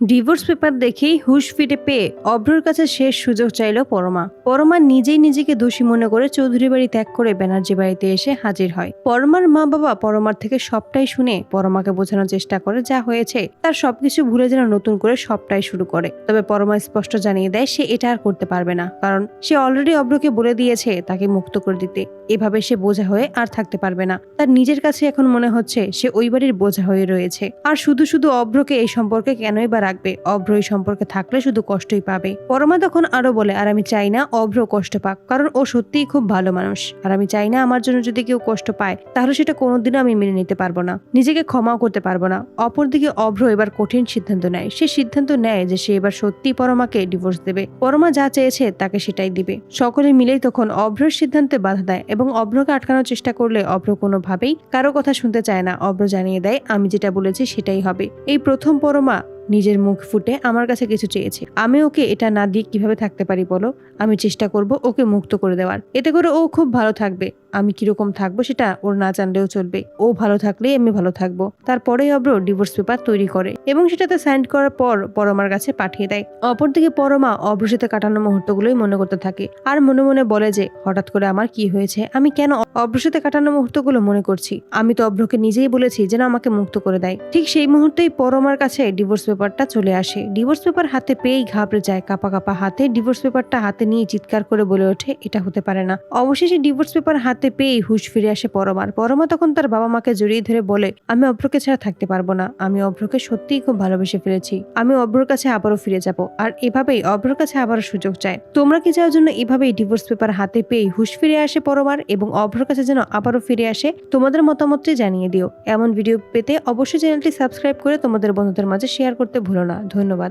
Divorce paper দেখেই হুশ ফিরে পেয়ে অভ্রর কাছে শেষ সুযোগ চাইল পরমা। পরমা নিজেই নিজেকে দোষী মনে করে চৌধুরী বাড়ি ত্যাগ করে ব্যানার্জি বাড়িতে এসে হাজির হয়। পরমার মা বাবা পরমার থেকে সবটাই শুনে পরমাকে বোঝানোর চেষ্টা করে যা হয়েছে, তার সবকিছু ভুলে যেন নতুন করে সবটাই শুরু করে। তবে পরমা স্পষ্ট জানিয়ে দেয়, সে এটা আর করতে পারবে না, কারণ সে অলরেডি অভ্রকে বলে দিয়েছে তাকে মুক্ত করে দিতে। এভাবে সে বোঝা হয়ে আর থাকতে পারবে না। তার নিজের কাছে এখন মনে হচ্ছে সে ওই বাড়ির বোঝা হয়ে রয়েছে। আর শুধু শুধু অভ্রকে এই সম্পর্কে কেনই বা রাখবে। অভ্র এই সম্পর্কে থাকলে শুধু কষ্টই পাবে। পরমা তখন আরও বলে, আর আমি চাই না অভ্র কষ্ট পাক, কারণ ও সত্যিই খুব ভালো মানুষ। আর আমি চাই না আমার জন্য যদি কেউ কষ্ট পায়, তাহলে সেটা কোনোদিনও আমি মেনে নিতে পারব না। নিজেকে ক্ষমাও করতে পারব না। অপরদিকে অভ্র এবার কঠিন সিদ্ধান্ত নেয়। সে সিদ্ধান্ত নেয় যে সে এবার সত্যি পরমাকে ডিভোর্স দেবে। পরমা যা চেয়েছে তাকে সেটাই দিবে। সকলে মিলেই তখন অভ্রর সিদ্ধান্তে বাধা দেয় এবং অভ্রকে আটকানোর চেষ্টা করলে অভ্র কোনোভাবেই কারও কথা শুনতে চায় না। অভ্র জানিয়ে দেয়, আমি যেটা বলেছি সেটাই হবে। এই প্রথম পরমা নিজের মুখ ফুটে আমার কাছে কিছু চেয়েছে। আমি ওকে এটা না দিয়ে কীভাবে থাকতে পারি বলো? আমি চেষ্টা করব ওকে মুক্ত করে দেওয়ার। এতে করে ও খুব ভালো থাকবে। আমি কীরকম থাকব সেটা ওর না জানলেও চলবে। ও ভালো থাকলেই আমি ভালো থাকব। তারপরেই অব্র ডিভোর্স পেপার তৈরি করে এবং সেটাতে সাইন করার পর পরমার কাছে পাঠিয়ে দেয়। অপরদিকে পরমা অব্রর সাথে কাটানো মুহূর্তগুলোই মনে করতে থাকে আর মনে মনে বলে যে, হঠাৎ করে আমার কি হয়েছে? আমি কেন অব্রর সাথে কাটানো মুহূর্তগুলো মনে করছি? আমি তো অব্রকে নিজেই বলেছি যেন আমাকে মুক্ত করে দেয়। ঠিক সেই মুহূর্তেই পরমার কাছে ডিভোর্স পেপারটা চলে আসে। ডিভোর্স পেপার হাতে পেয়েই ঘাবড়ে যায় কাপা কাপা হাতে। ডিভোর্স পেপারটা হাতে নিয়ে চিৎকার করে বলে ওঠে, এটা হতে পারে না। অবশেষে ডিভোর্স পেপার হাতে পেয়েই হুশ ফিরে আসে পরমার। পরমা তখন তার বাবা মাকে জড়িয়ে ধরে বলে, আমি অভ্রকে ছাড়া থাকতে পারব না। আমি অভ্রকে সত্যিই খুব ভালোবেসে ফেলেছি। আমি অভ্রর কাছে আবারও ফিরে যাব। আর এভাবেই অভ্রর কাছে আবারও সুযোগ চায়। তোমরা কি চাও জন্য এভাবেই ডিভোর্স পেপার হাতে পেয়ে হুশ ফিরে আসে পরমার এবং অভ্রর কাছে যেন আবারও ফিরে আসে? তোমাদের মতামতটি জানিয়ে দিও। এমন ভিডিও পেতে অবশ্যই চ্যানেলটি সাবস্ক্রাইব করে তোমাদের বন্ধুদের মাঝে শেয়ার করতে ভুলো না। ধন্যবাদ।